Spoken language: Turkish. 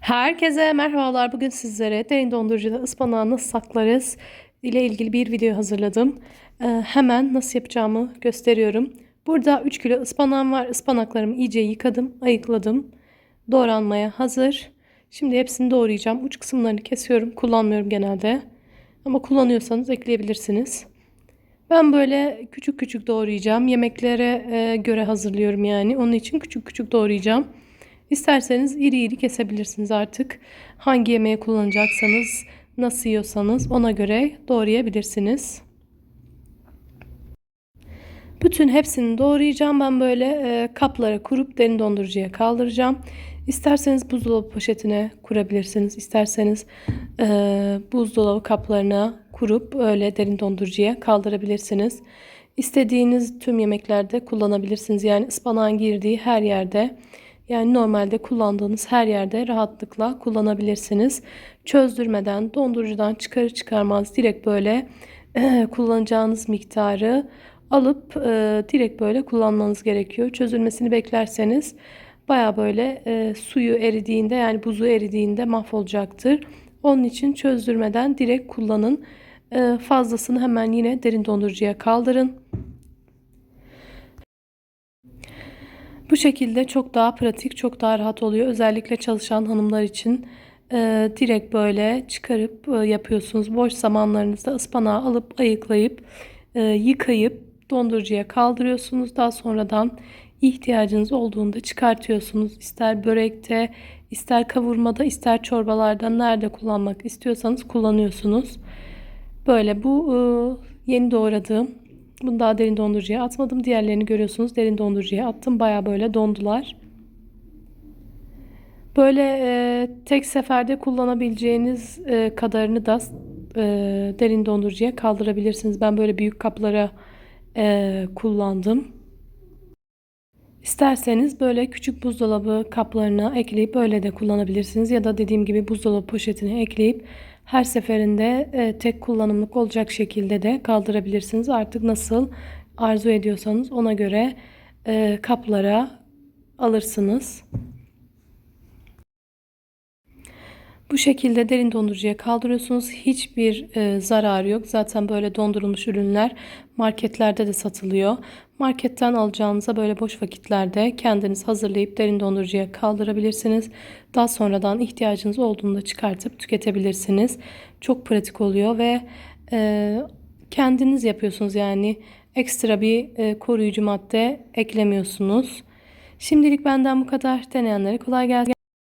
Herkese merhabalar. Bugün sizlere derin dondurucuda ıspanağı nasıl saklarız ile ilgili bir video hazırladım. Ee, hemen nasıl yapacağımı gösteriyorum. Burada 3 kilo ıspanağım var. Ispanaklarımı iyice yıkadım, ayıkladım. Doğranmaya hazır. Şimdi hepsini doğrayacağım. Uç kısımlarını kesiyorum. Kullanmıyorum genelde. Ama kullanıyorsanız ekleyebilirsiniz. Ben böyle küçük küçük doğrayacağım. Yemeklere e, göre hazırlıyorum yani. Onun için küçük küçük doğrayacağım. İsterseniz iri iri kesebilirsiniz artık. Hangi yemeğe kullanacaksanız, nasıl yiyorsanız ona göre doğrayabilirsiniz. Bütün hepsini doğrayacağım. Ben böyle e, kaplara kurup derin dondurucuya kaldıracağım. İsterseniz buzdolabı poşetine kurabilirsiniz. İsterseniz e, buzdolabı kaplarına kurup öyle derin dondurucuya kaldırabilirsiniz. İstediğiniz tüm yemeklerde kullanabilirsiniz. Yani ıspanağın girdiği her yerde yani normalde kullandığınız her yerde rahatlıkla kullanabilirsiniz. Çözdürmeden dondurucudan çıkarır çıkarmaz direkt böyle e, kullanacağınız miktarı alıp e, direkt böyle kullanmanız gerekiyor. Çözülmesini beklerseniz baya böyle e, suyu eridiğinde yani buzu eridiğinde mahvolacaktır. Onun için çözdürmeden direkt kullanın. E, fazlasını hemen yine derin dondurucuya kaldırın. Bu şekilde çok daha pratik, çok daha rahat oluyor. Özellikle çalışan hanımlar için e, direkt böyle çıkarıp e, yapıyorsunuz. Boş zamanlarınızda ıspanağı alıp ayıklayıp e, yıkayıp dondurucuya kaldırıyorsunuz. Daha sonradan ihtiyacınız olduğunda çıkartıyorsunuz. İster börekte, ister kavurmada, ister çorbalarda nerede kullanmak istiyorsanız kullanıyorsunuz. Böyle bu e, yeni doğradığım bunu daha derin dondurucuya atmadım. Diğerlerini görüyorsunuz derin dondurucuya attım. Baya böyle dondular. Böyle e, tek seferde kullanabileceğiniz e, kadarını da e, derin dondurucuya kaldırabilirsiniz. Ben böyle büyük kaplara e, kullandım. İsterseniz böyle küçük buzdolabı kaplarına ekleyip böyle de kullanabilirsiniz. Ya da dediğim gibi buzdolabı poşetine ekleyip her seferinde e, tek kullanımlık olacak şekilde de kaldırabilirsiniz. Artık nasıl arzu ediyorsanız ona göre e, kaplara alırsınız. Bu şekilde derin dondurucuya kaldırıyorsunuz. Hiçbir e, zararı yok. Zaten böyle dondurulmuş ürünler marketlerde de satılıyor. Marketten alacağınıza böyle boş vakitlerde kendiniz hazırlayıp derin dondurucuya kaldırabilirsiniz. Daha sonradan ihtiyacınız olduğunda çıkartıp tüketebilirsiniz. Çok pratik oluyor ve e, kendiniz yapıyorsunuz yani ekstra bir e, koruyucu madde eklemiyorsunuz. Şimdilik benden bu kadar. Deneyenlere kolay gelsin.